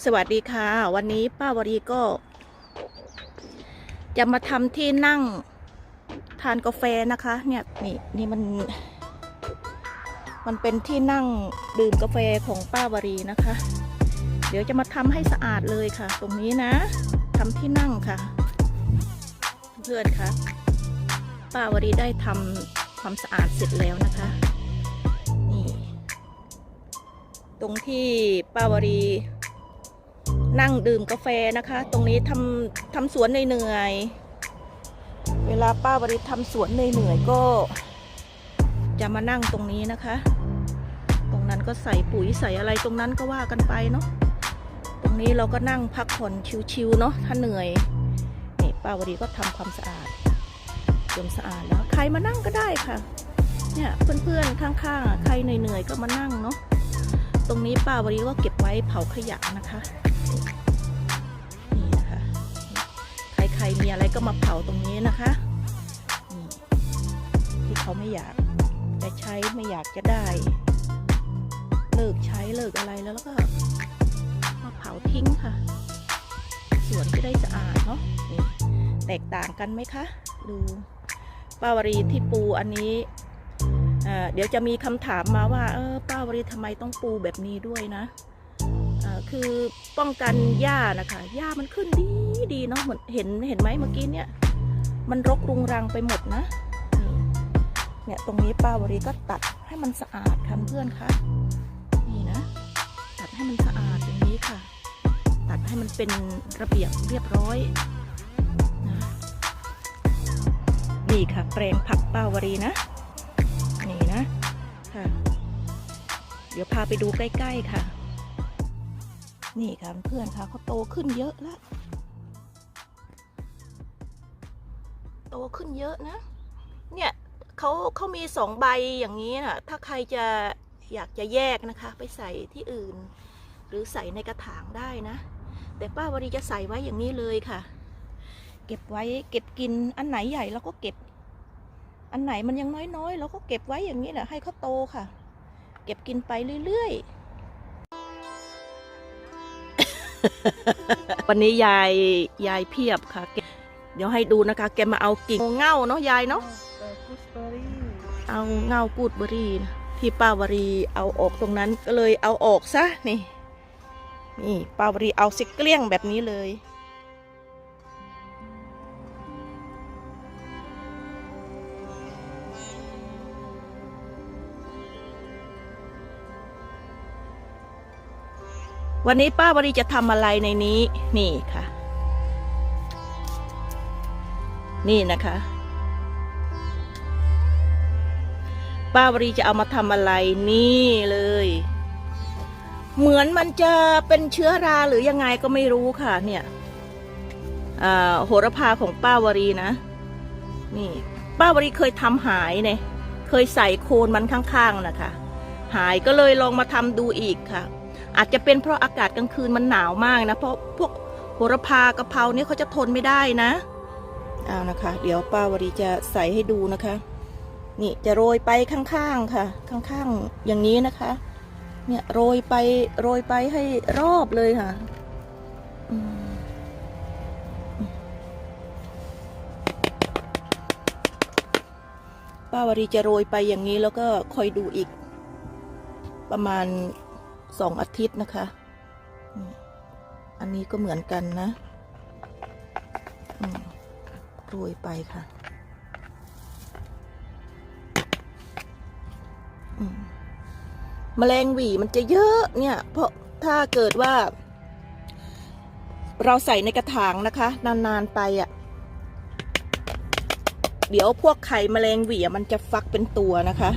สวัสดีค่ะ วันนี้ป้าวรีก็ จะมาทำที่นั่งทานกาแฟนะคะ เนี่ยนี่นี่มัน มันเป็นที่นั่งดื่มกาแฟของป้าวรีนะคะ เดี๋ยวจะมาทำให้สะอาดเลยค่ะ ตรงนี้นะทำที่นั่งค่ะ เพื่อนคะป้าวรีได้ทำความสะอาดเสร็จแล้วนะคะนี่ตรงที่ป้าวรี นั่งดื่มกาแฟนะคะ ตรงนี้ทำทำสวนเหนื่อยเวลาป้าวริทำสวนเหนื่อยก็ จะมานั่งตรงนี้นะคะ ตรงนั้นก็ใส่ปุ๋ยใส่อะไรตรงนั้นก็ว่ากันไปเนาะตรงนี้เราก็นั่งพักผ่อนชิวๆเนาะถ้าเหนื่อยนี่ป้าวรีก็ทำความสะอาดจนสะอาดแล้วใครมานั่งก็ได้ค่ะเนี่ยเพื่อนๆข้างๆใครเหนื่อยๆก็มานั่งเนาะตรงนี้ป้าวรีก็เก็บไว้เผาขยะนะคะ รมีอะไรก็มาเผาตรงนี้นะคะที่เขาไม่อยากจะใช้ไม่อยากจะได้ เลิกใช้เลิกอะไรแล้วแล้วก็มาเผาทิ้งค่ะสวนจะได้สะอาดเนาะนี่แตกต่างกันไหมคะ ดูป้าวรีที่ปูอันนี้เเดี๋ยวจะมีคำถามมาว่าเออป้าวรีทำไมต้องปูแบบนี้ด้วยนะ คือป้องกันหญ้านะคะหญ้ามันขึ้นดีดีเนาะเหมือนเห็นเห็นไหมเมื่อกี้เนี่ย มันรกรุงรังไปหมดนะเนี่ยตรงนี้ป้าวรีก็ตัดให้มันสะอาดค่ะเพื่อนคะนี่นะ ตัดให้มันสะอาดอย่างนี้ค่ะ ตัดให้มันเป็นระเบียบเรียบร้อยนะนี่ค่ะแปลงผักป้าวรีนะนี่นะค่ะ เดี๋ยวพาไปดูใกล้ ๆ ค่ะ นี่ค่ะเพื่อนค่ะเขาโตขึ้นเยอะแล้วโตขึ้นเยอะนะ เนี่ยเขาเขามีสองใบอย่างนี้นะถ้าใครจะอยากจะแยกนะคะ ไปใส่ที่อื่น หรือใส่ในกระถางได้นะ แต่ป้าวรีจะใส่ไว้อย่างนี้เลยค่ะ เก็บไว้เก็บกินอันไหนใหญ่เราก็เก็บ อันไหนมันยังน้อยๆเราก็เก็บไว้อย่างนี้แหละให้เขาโตค่ะ เก็บกินไปเรื่อยๆ วันนี้ยายยายเพียบค่ะ เดี๋ยวให้ดูนะคะ แกมาเอากิ่งเง่าเนาะยายเนาะเอาเง่ากูดเบอรี่นะที่ป้าวรีเอาออกตรงนั้นก็เลยเอาออกซะนี่ นี่ป้าวรีเอาสิเกลี้ยงแบบนี้เลย วันนี้ป้าวรีจะทำอะไรในนี้ นี่ค่ะ นี่นะคะ ป้าวรีจะเอามาทำอะไรนี่เลย เหมือนมันจะเป็นเชื้อราหรือยังไงก็ไม่รู้ค่ะ เนี่ยโหระพาของป้าวรีนะ นี่ ป้าวรีเคยทำหายเนี่ย เคยใส่โคนมันข้างๆนะคะ หายก็เลยลองมาทำดูอีกค่ะ อาจจะเป็นเพราะอากาศกลางคืนมันหนาวมากนะ เพราะพวกโหระพากะเพราเนี่ยเขาจะทนไม่ได้นะเอานะคะ เดี๋ยวป้าวรีจะใส่ให้ดูนะคะ นี่จะโรยไปข้างๆค่ะ ข้างๆอย่างนี้นะคะ เนี่ยโรยไปโรยไปให้รอบเลยค่ะป้าวรีจะโรยไปอย่างนี้แล้วก็คอยดูอีก ประมาณ สองอาทิตย์นะคะ อันนี้ก็เหมือนกันนะอืมโรยไปค่ะมแมลงหวีมันจะเยอะเนี่ย เพราะถ้าเกิดว่า เราใส่ในกระถางนะคะ นาน ๆ ไปอะ่ะ เดี๋ยวพวกไข่แมลงหวีอะมันจะฟักเป็นตัวนะคะ